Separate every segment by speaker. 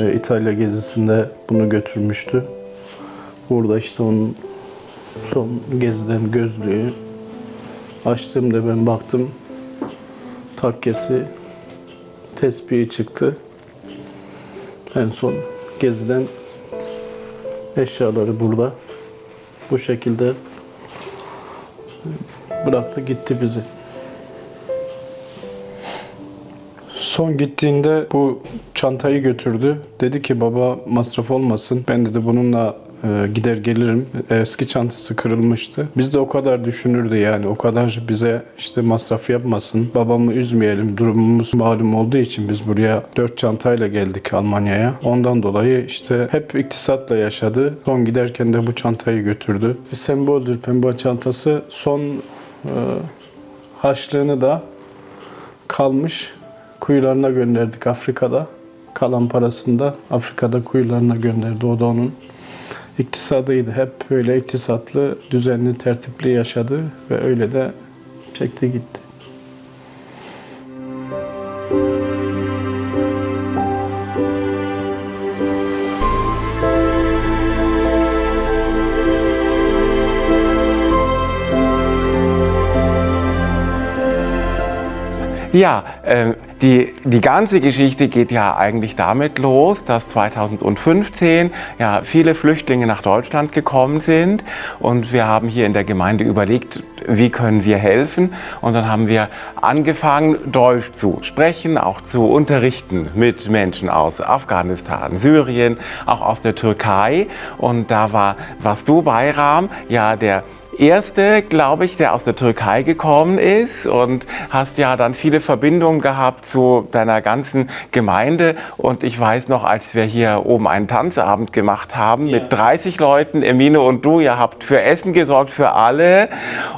Speaker 1: e, İtalya gezisinde bunu götürmüştü. Burada işte onun son geziden gözlüğü açtığımda ben baktım takkesi tespihi çıktı. En son geziden eşyaları burada. Bu şekilde bıraktı gitti bizi. Son gittiğinde bu çantayı götürdü. Dedi ki baba masraf olmasın. Ben dedi bununla e, gider gelirim. Eski çantası kırılmıştı. Biz de o kadar düşünürdü yani. O kadar bize işte masraf yapmasın. Babamı üzmeyelim. Durumumuz malum olduğu için biz buraya dört çantayla geldik Almanya'ya. Ondan dolayı işte hep iktisatla yaşadı. Son giderken de bu çantayı götürdü. Semboldür pembe çantası. Son e, harçlığını da kalmış kuyularına gönderdik Afrika'da. Kalan parasını da Afrika'da kuyularına gönderdi. O da onun iktisadıydı. Hep böyle iktisatlı, düzenli, tertipli yaşadı ve öyle de çekti gitti.
Speaker 2: Ja, ähm, die, die ganze Geschichte geht ja eigentlich damit los, dass 2015 ja viele Flüchtlinge nach Deutschland gekommen sind. Und wir haben hier in der Gemeinde überlegt, wie können wir helfen? Und dann haben wir angefangen Deutsch zu sprechen, auch zu unterrichten mit Menschen aus Afghanistan, Syrien, auch aus der Türkei. Und da war warst du Bayram, ja der erste, glaube ich, der aus der Türkei gekommen ist und hast ja dann viele Verbindungen gehabt zu deiner ganzen Gemeinde. Und ich weiß noch, als wir hier oben einen Tanzabend gemacht haben
Speaker 1: Ja.
Speaker 2: mit 30 Leuten, Emine und du, ihr habt für Essen gesorgt für alle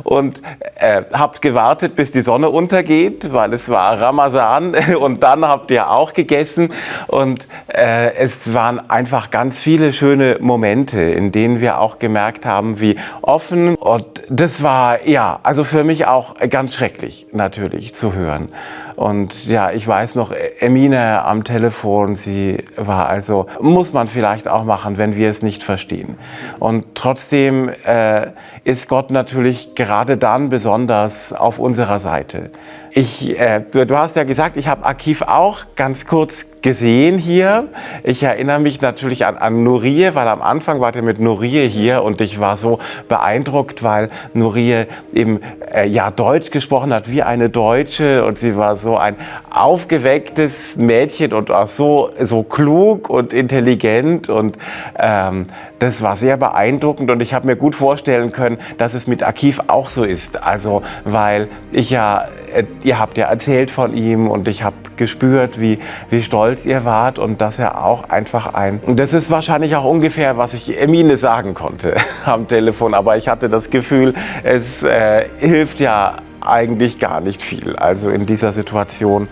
Speaker 2: und äh, habt gewartet, bis die Sonne untergeht, weil es war Ramazan und dann habt ihr auch gegessen und äh, es waren einfach ganz viele schöne Momente, in denen wir auch gemerkt haben, wie offen und das war ja, also für mich auch ganz schrecklich natürlich zu hören. Und ja, ich weiß noch, Emine am Telefon, sie war also, muss man vielleicht auch machen, wenn wir es nicht verstehen. Und trotzdem äh, ist Gott natürlich gerade dann besonders auf unserer Seite. Ich, äh, du, du hast ja gesagt, ich habe Akiv auch ganz kurz gesehen hier. Ich erinnere mich natürlich an, an Nurie, weil am Anfang war der mit Nurie hier und ich war so beeindruckt, weil Nurie eben äh, ja Deutsch gesprochen hat wie eine Deutsche und sie war so ein aufgewecktes Mädchen und auch so, so klug und intelligent und ähm, das war sehr beeindruckend und ich habe mir gut vorstellen können, dass es mit Akiv auch so ist. Also, weil ich ja, äh, ihr habt ja erzählt von ihm und ich habe gespürt, wie, wie stolz ihr wart und dass er auch einfach ein. Und das ist wahrscheinlich auch ungefähr, was ich Emine sagen konnte am Telefon, aber ich hatte das Gefühl, es äh, hilft ja eigentlich gar nicht viel. Also in dieser Situation,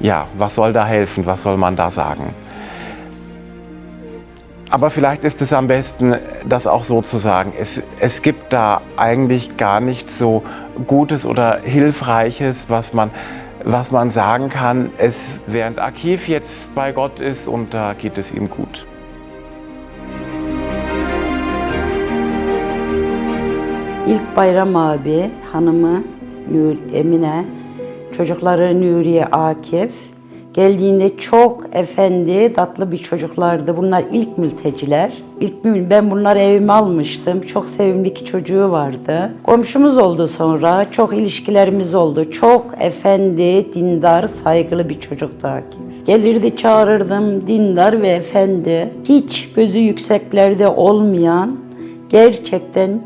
Speaker 2: ja, was soll da helfen? Was soll man da sagen? Aber vielleicht ist es am besten, das auch so zu sagen. Es, es gibt da eigentlich gar nichts so Gutes oder Hilfreiches, was man, was man sagen kann, es, während Akiv jetzt bei Gott ist und da geht es ihm gut.
Speaker 3: İlk Bayram abi, hanımı Emine, çocukları Nuriye Akif. Geldiğinde çok efendi, tatlı bir çocuklardı. Bunlar ilk mülteciler. İlk ben bunları evime almıştım. Çok sevimli iki çocuğu vardı. Komşumuz oldu sonra. Çok ilişkilerimiz oldu. Çok efendi, dindar, saygılı bir çocuktu Akif. Gelirdi çağırırdım, dindar ve efendi. Hiç gözü yükseklerde olmayan, gerçekten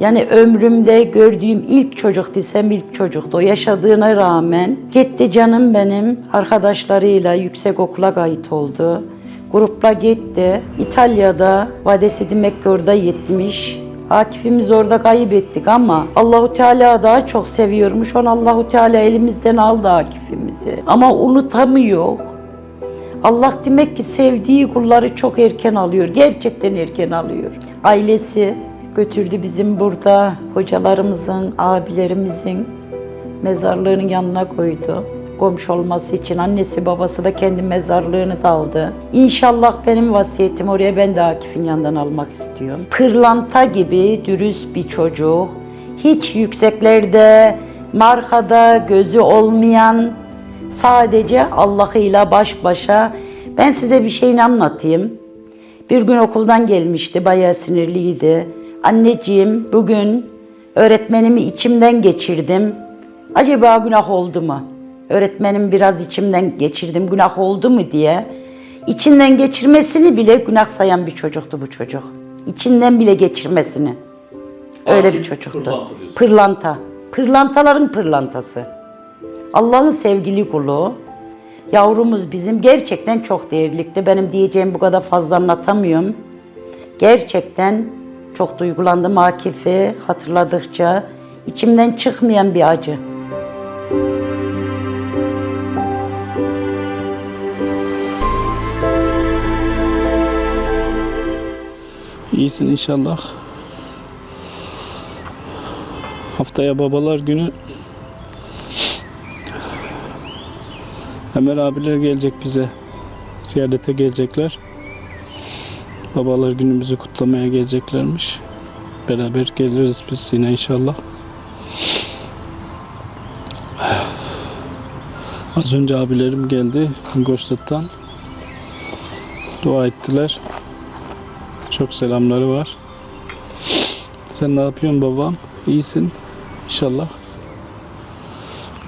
Speaker 3: yani ömrümde gördüğüm ilk çocuk desem ilk çocuktu. Yaşadığına rağmen gitti canım benim arkadaşlarıyla yüksek okula kayıt oldu. Grupla gitti. İtalya'da vadesi orada yetmiş. Akif'imiz orada kaybettik ama Allahu Teala daha çok seviyormuş. Onu Allahu Teala elimizden aldı Akif'imizi. Ama unutamıyor. Allah demek ki sevdiği kulları çok erken alıyor. Gerçekten erken alıyor. Ailesi götürdü bizim burada hocalarımızın, abilerimizin mezarlığının yanına koydu. komşu olması için annesi babası da kendi mezarlığını da aldı. İnşallah benim vasiyetim oraya ben de Akif'in yanından almak istiyorum. Pırlanta gibi dürüst bir çocuk. Hiç yükseklerde, markada gözü olmayan, sadece Allah'ıyla baş başa. Ben size bir şeyini anlatayım. Bir gün okuldan gelmişti, bayağı sinirliydi. Anneciğim bugün öğretmenimi içimden geçirdim. Acaba günah oldu mu? Öğretmenim biraz içimden geçirdim, günah oldu mu diye. İçinden geçirmesini bile günah sayan bir çocuktu bu çocuk. İçinden bile geçirmesini. Öyle bir çocuktu. Pırlanta. Pırlantaların pırlantası. Allah'ın sevgili kulu. Yavrumuz bizim gerçekten çok değerlikti. Benim diyeceğim bu kadar fazla anlatamıyorum. Gerçekten çok duygulandım Akif'i hatırladıkça. içimden çıkmayan bir acı.
Speaker 1: İyisin inşallah. Haftaya babalar günü Ömer abiler gelecek bize. Ziyarete gelecekler. Babalar günümüzü kutlamaya geleceklermiş. Beraber geliriz biz yine inşallah. Az önce abilerim geldi Ingolstadt'tan. Dua ettiler. Çok selamları var. Sen ne yapıyorsun babam? İyisin inşallah.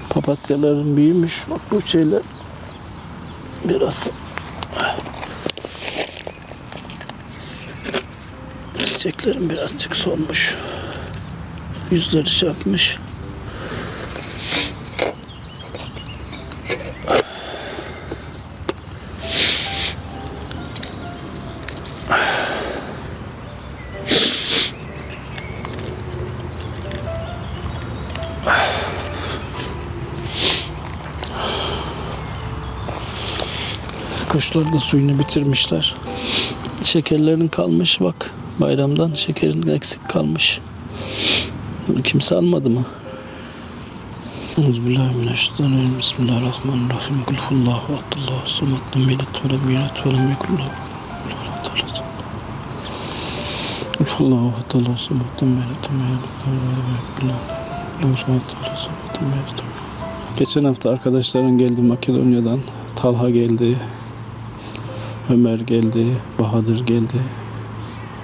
Speaker 1: Papatyaların büyümüş. Bak bu şeyler biraz çiçeklerin birazcık solmuş. Yüzleri çarpmış. Kuşlar da suyunu bitirmişler. Şekerlerin kalmış bak. Bayramdan şekerin eksik kalmış. Bunu kimse almadı mı? Euzubillahimineşşeytanirracim. Bismillahirrahmanirrahim. Kul hullahu attallahu samat. Lam yelit ve lem yulet ve lem yekun lahu. Kul hullahu attallahu samat. Lam yelit ve lem yulet ve lem yekun lahu. Geçen hafta arkadaşların geldi Makedonya'dan. Talha geldi. Ömer geldi, Bahadır geldi.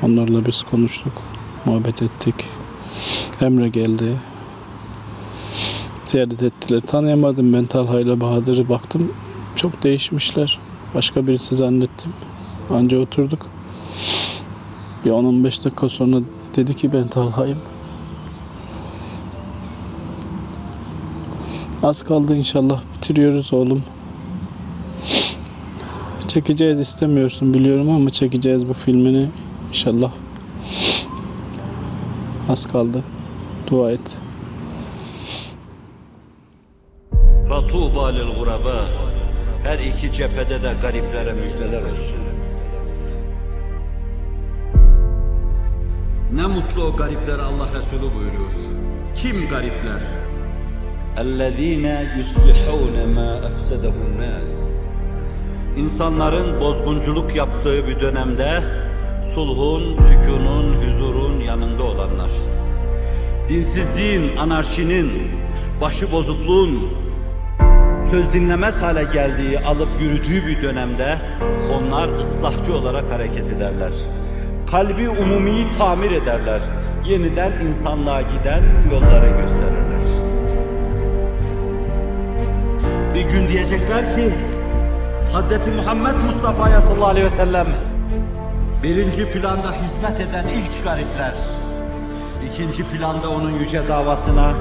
Speaker 1: Onlarla biz konuştuk, muhabbet ettik. Emre geldi. Ziyaret ettiler. Tanıyamadım ben Talha ile Bahadır'ı. Baktım çok değişmişler. Başka birisi zannettim. Anca oturduk. Bir 10-15 dakika sonra dedi ki ben Talha'yım. Az kaldı inşallah. Bitiriyoruz oğlum. Çekeceğiz istemiyorsun biliyorum ama çekeceğiz bu filmini inşallah. Az kaldı. Dua et.
Speaker 4: Fatuba lil guraba. Her iki cephede de gariplere müjdeler olsun. Ne mutlu o gariplere Allah Resulü buyuruyor. Kim garipler? اَلَّذ۪ينَ يُصْلِحُونَ مَا اَفْسَدَهُ النَّاسِ İnsanların bozgunculuk yaptığı bir dönemde sulhun, sükunun, huzurun yanında olanlar. Dinsizliğin, anarşinin, başıbozukluğun, söz dinlemez hale geldiği, alıp yürüdüğü bir dönemde onlar ıslahçı olarak hareket ederler. Kalbi umumiyi tamir ederler. Yeniden insanlığa giden yolları gösterirler. Bir gün diyecekler ki Hz. Muhammed Mustafa'ya sallallahu aleyhi ve sellem birinci planda hizmet eden ilk garipler, ikinci planda onun yüce davasına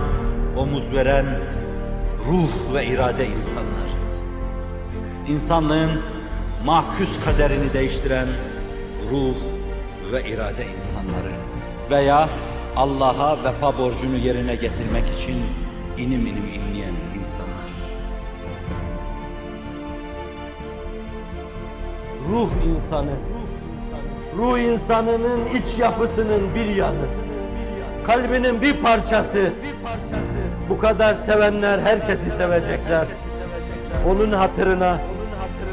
Speaker 4: omuz veren ruh ve irade insanlar. İnsanlığın mahkus kaderini değiştiren ruh ve irade insanları veya Allah'a vefa borcunu yerine getirmek için inim inim inleyen insanlar.
Speaker 5: ruh insanı. Ruh insanının iç yapısının bir yanı. Kalbinin bir parçası. Bu kadar sevenler herkesi sevecekler. onun hatırına,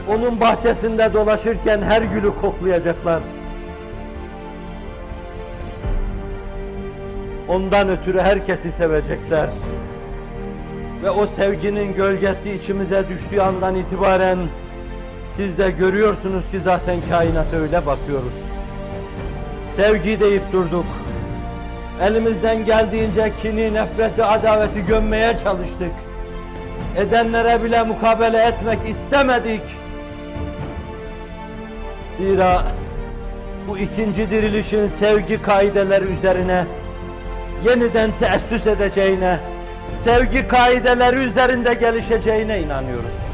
Speaker 5: onun bahçesinde dolaşırken her gülü koklayacaklar. Ondan ötürü herkesi sevecekler. Ve o sevginin gölgesi içimize düştüğü andan itibaren siz de görüyorsunuz ki zaten kainata öyle bakıyoruz. Sevgi deyip durduk. Elimizden geldiğince kini, nefreti, adaveti gömmeye çalıştık. Edenlere bile mukabele etmek istemedik. Zira bu ikinci dirilişin sevgi kaideleri üzerine yeniden teessüs edeceğine, sevgi kaideleri üzerinde gelişeceğine inanıyoruz.